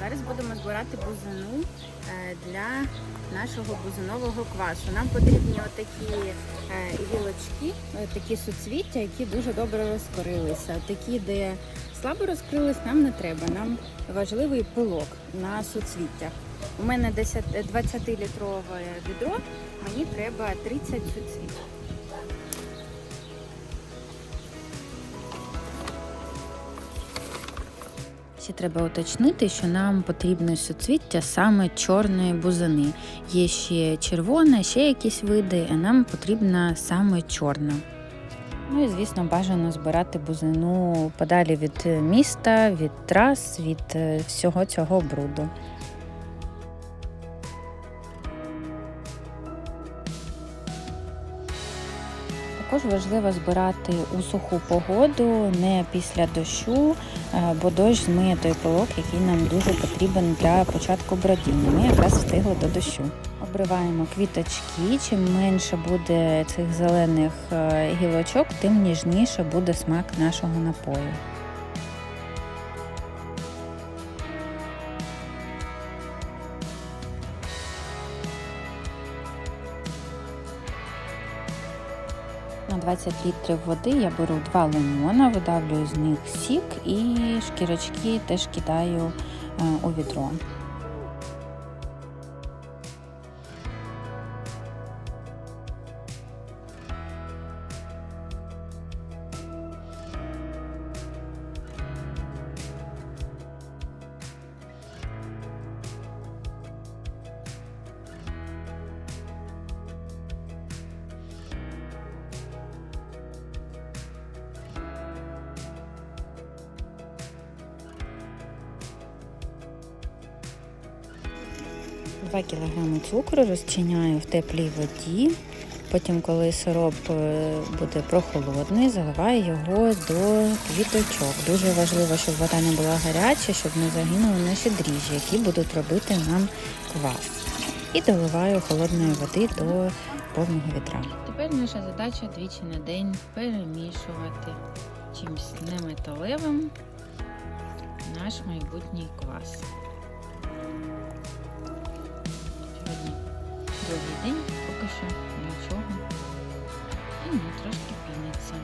Зараз будемо збирати бузину е, для нашого бузинового квасу. Нам потрібні отакі е, гілочки, такі суцвіття, які дуже добре розкорилися. Такі, де слабо розкрились, нам не треба. Нам важливий пилок на суцвіттях. У мене 20-літрове відро, мені треба 30 суцвіт. Ще треба уточнити, що нам потрібне суцвіття саме чорної бузини. Є ще червона, ще якісь види, а нам потрібна саме чорна. Ну і звісно, бажано збирати бузину подалі від міста, від трас, від е, всього цього бруду. Також важливо збирати у суху погоду, не після дощу, е, бо дощ змиє той пилок, який нам дуже потрібен для початку бродіння. Ми якраз встигли до дощу. Обриваємо квіточки. Чим менше буде цих зелених е, гілочок, тим ніжніше буде смак нашого напою. 20 літрів води я беру два лимона, видавлюю з них сік і шкірочки теж кидаю е, у відро. Два кілограми цукру розчиняю в теплій воді. Потім, коли сироп е, буде прохолодний, заливаю його до квіточок. Дуже важливо, щоб вода не була гаряча, щоб не загинули наші дріжджі, які будуть робити нам квас. І доливаю холодної води до повного відра. Тепер наша задача двічі на день перемішувати чимось неметалевим наш майбутній квас. Другий день, поки що нічого. І ну, трошки піниться.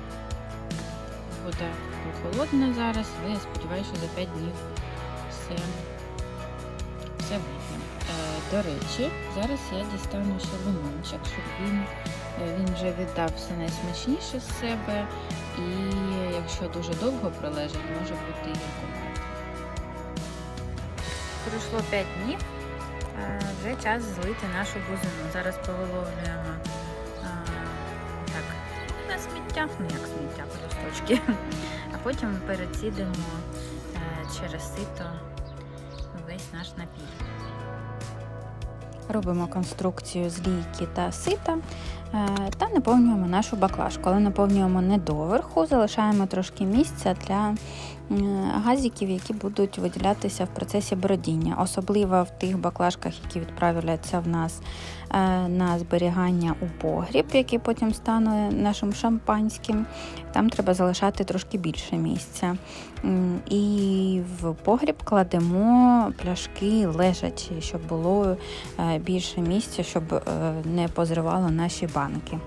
Вода прохолодна зараз, але я сподіваюся, що за 5 днів все, все вийде. Е, до речі, зараз я дістану ще лимончик, щоб він, він вже віддав все найсмачніше з себе. І якщо дуже довго пролежить, може бути і. Пройшло 5 днів. Вже час злити нашу бузину. Зараз повиловлюємо так, на сміття, ну як сміття, листочки, а потім перецідимо е, через сито весь наш напій. Робимо конструкцію з лійки та сита е, та наповнюємо нашу баклажку. Але наповнюємо не доверху, залишаємо трошки місця для газиків, які будуть виділятися в процесі бродіння, особливо в тих баклажках, які відправляться в нас е, на зберігання у погріб, який потім стане нашим шампанським. Там треба залишати трошки більше місця. І в погріб кладемо пляшки лежачі, щоб було е, більше місця, щоб е, не позривало наші банки.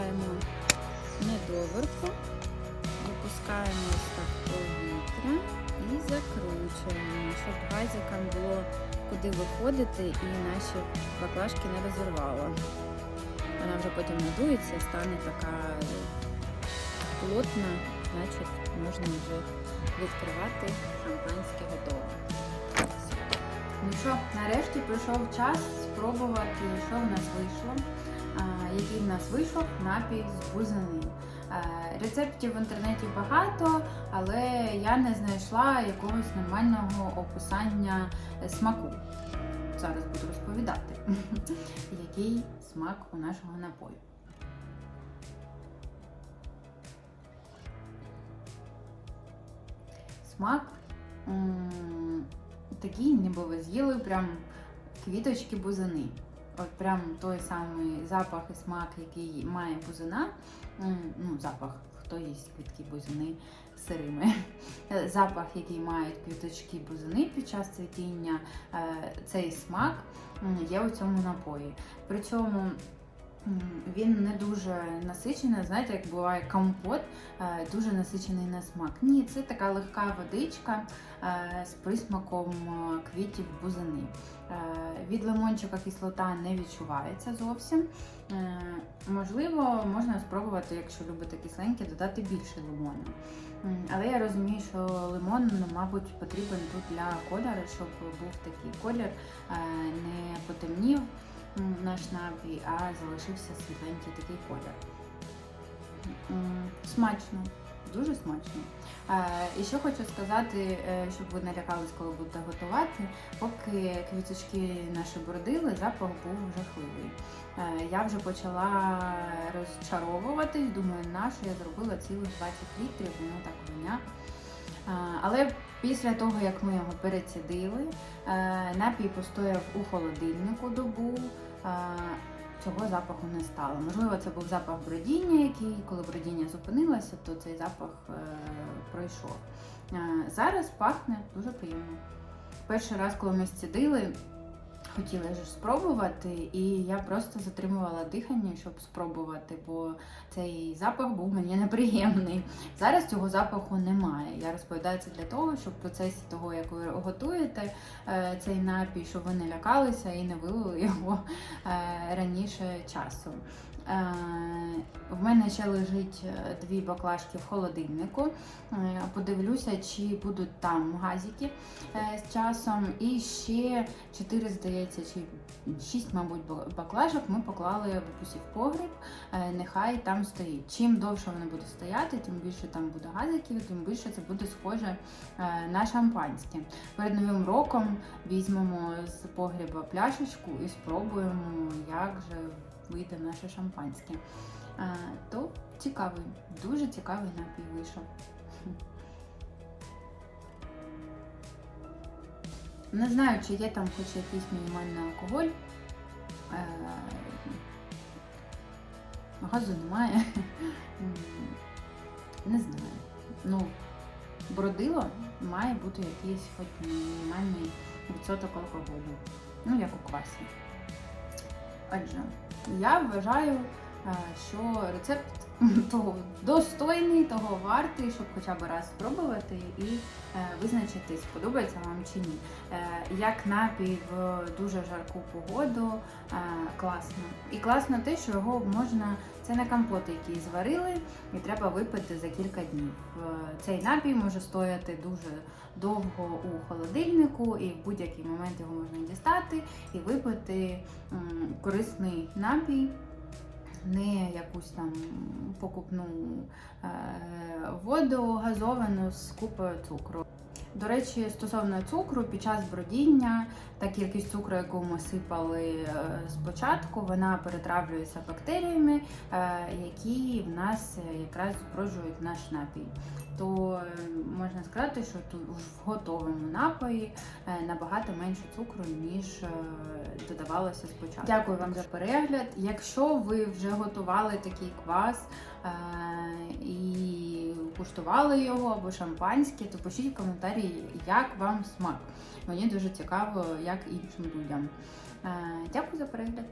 Наливаємо недоверху, випускаємо ось так повітря і закручуємо, щоб газикам було куди виходити і наші баклажки не розірвало. Вона вже потім надується стане така плотна, значить можна вже відкривати шампанське готове. Ну що, нарешті прийшов час спробувати, що в нас вийшло. Який в нас вийшов напій з бузини. Рецептів в інтернеті багато, але я не знайшла якогось нормального описання е, смаку. Зараз буду розповідати, який смак у нашого напою. Смак такий, ніби ви з'їли прям квіточки бузини. От прям той самий запах і смак, який має бузина. Ну, запах, хто їсть квітки бузини сирими. Запах, який мають квіточки бузини під час цвітіння, е, цей смак є у цьому напої. При цьому він не дуже насичений, знаєте, як буває компот, е, дуже насичений на смак. Ні, це така легка водичка е, з присмаком е, квітів бузини. Від лимончика кислота не відчувається зовсім. Можливо, можна спробувати, якщо любите кисленьке, додати більше лимону. Але я розумію, що лимон, ну, мабуть, потрібен тут для кольору, щоб був такий колір, не потемнів наш напій, а залишився світленький такий колір. Смачно, дуже смачно. І ще хочу сказати, е, щоб ви не лякались, коли будете готувати, поки квіточки наші бродили, запах був жахливий. Е, Я вже почала розчаровуватись, думаю, на що я зробила цілих 20 літрів, воно так воня. Але після того, як ми його перецідили, е, напій постояв у холодильнику добу. Цього запаху не стало. Можливо, це був запах бродіння, який, коли бродіння зупинилося, то цей запах е, пройшов. Е, зараз пахне дуже приємно. Перший раз, коли ми зцідили, хотіла ж спробувати, і я просто затримувала дихання, щоб спробувати, бо цей запах був мені неприємний. Зараз цього запаху немає. Я розповідаю це для того, щоб в процесі того, як ви готуєте е, цей напій, щоб ви не лякалися і не вилили його е, раніше часу. Е, В мене ще лежить е, дві баклажки в холодильнику. Е, Подивлюся, чи будуть там газики з часом. І ще 4, здається, чи 6, мабуть, ба- баклажок ми поклали бабусі в погріб. Нехай там стоїть. Чим довше вони будуть стояти, тим більше там буде газиків, тим більше це буде схоже на шампанське. Перед новим роком візьмемо з погріба пляшечку і спробуємо, як же вийде наше шампанське. То цікавий, дуже цікавий напій вийшов. Не знаю, чи є там хоч якийсь мінімальний алкоголь. Е, Газу немає. Не знаю. Ну, бродило має бути якийсь хоч мінімальний відсоток алкоголю. Ну, як у квасі. Отже, я вважаю, е, що рецепт того достойний, того вартий, щоб хоча б раз спробувати і визначитись, визначити, сподобається вам чи ні. Е, Як напій в дуже жарку погоду, е, класно. І класно те, що його можна, це не компот, який зварили, і треба випити за кілька днів. Е, Цей напій може стояти дуже довго у холодильнику, і в будь-який момент його можна дістати і випити корисний напій. Не якусь там покупну е, воду газовану з купою цукру. До речі, стосовно цукру, під час бродіння та кількість цукру, яку ми сипали е, спочатку, вона перетравлюється бактеріями, е, які в нас е, якраз зброджують наш напій. То можна сказати, що тут в готовому напої набагато менше цукру, ніж додавалося спочатку. Дякую вам за перегляд. Якщо ви вже готували такий квас і куштували його або шампанське, то пишіть в коментарі, як вам смак. Мені дуже цікаво, як іншим людям. Е, Дякую за перегляд.